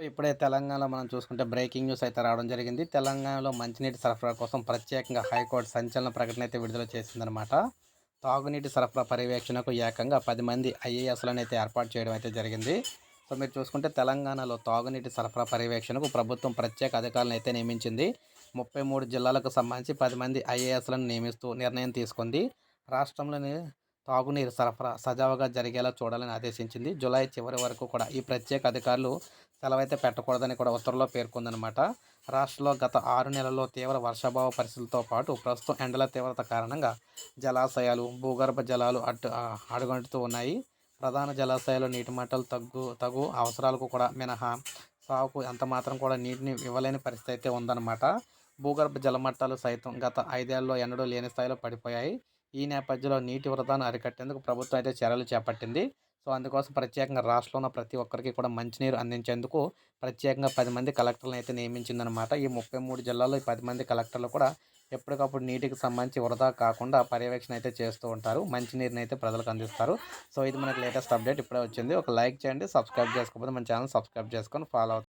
ఇప్పుడే తెలంగాణలో మనం చూసుకుంటే బ్రేకింగ్ న్యూస్ అయితే రావడం జరిగింది. తెలంగాణలో మంచినీటి సరఫరా కోసం ప్రత్యేకంగా హైకోర్టు సంచలన ప్రకటన అయితే విడుదల చేసిందనమాట తాగునీటి సరఫరా పర్యవేక్షణకు ఏకంగా పది మంది ఐఏఎస్లను అయితే ఏర్పాటు చేయడం అయితే జరిగింది. సో మీరు చూసుకుంటే తెలంగాణలో తాగునీటి సరఫరా పర్యవేక్షణకు ప్రభుత్వం ప్రత్యేక అధికారులను అయితే నియమించింది. ముప్పై మూడు జిల్లాలకు సంబంధించి పది మంది ఐఏఎస్లను నియమిస్తూ నిర్ణయం తీసుకుంది. రాష్ట్రంలోని తాగునీరు సరఫరా సజావుగా జరిగేలా చూడాలని ఆదేశించింది. జూలై చివరి వరకు కూడా ఈ ప్రత్యేక అధికారులు సెలవైతే పెట్టకూడదని కూడా ఉత్తర్వులో పేర్కొందనమాట రాష్ట్రంలో గత ఆరు నెలల్లో తీవ్ర వర్షాభావ పరిస్థితులతో పాటు ప్రస్తుతం ఎండల తీవ్రత కారణంగా జలాశయాలు భూగర్భ జలాలు అడ్డు అడుగంటుతూ ఉన్నాయి. ప్రధాన జలాశయాలు నీటి మట్టాలు తగ్గు తగు అవసరాలకు కూడా మినహా సాగుకు ఎంత మాత్రం కూడా నీటిని ఇవ్వలేని పరిస్థితి అయితే ఉందన్నమాట. భూగర్భ జలమట్టాలు సైతం గత ఐదేళ్ళలో ఎన్నడూ లేని స్థాయిలో పడిపోయాయి. ఈ నేపథ్యంలో నీటి వృధాను అరికట్టేందుకు ప్రభుత్వం అయితే చర్యలు చేపట్టింది. సో అందుకోసం ప్రత్యేకంగా రాష్ట్రంలో ఉన్న ప్రతి ఒక్కరికి కూడా మంచినీరు అందించేందుకు ప్రత్యేకంగా పది మంది కలెక్టర్లను అయితే నియమించిందనమాట ఈ ముప్పై మూడు జిల్లాల్లో ఈ పది మంది కలెక్టర్లు కూడా ఎప్పటికప్పుడు నీటికి సంబంధించి వృధా కాకుండా పర్యవేక్షణ అయితే చేస్తూ ఉంటారు. మంచినీరుని అయితే ప్రజలకు అందిస్తారు. సో ఇది మనకి లేటెస్ట్ అప్డేట్. ఇప్పుడే వచ్చింది. ఒక లైక్ చేయండి సబ్స్క్రైబ్ చేసుకోకపోతే మన ఛానల్ సబ్స్క్రైబ్ చేసుకొని ఫాలో అవుతుంది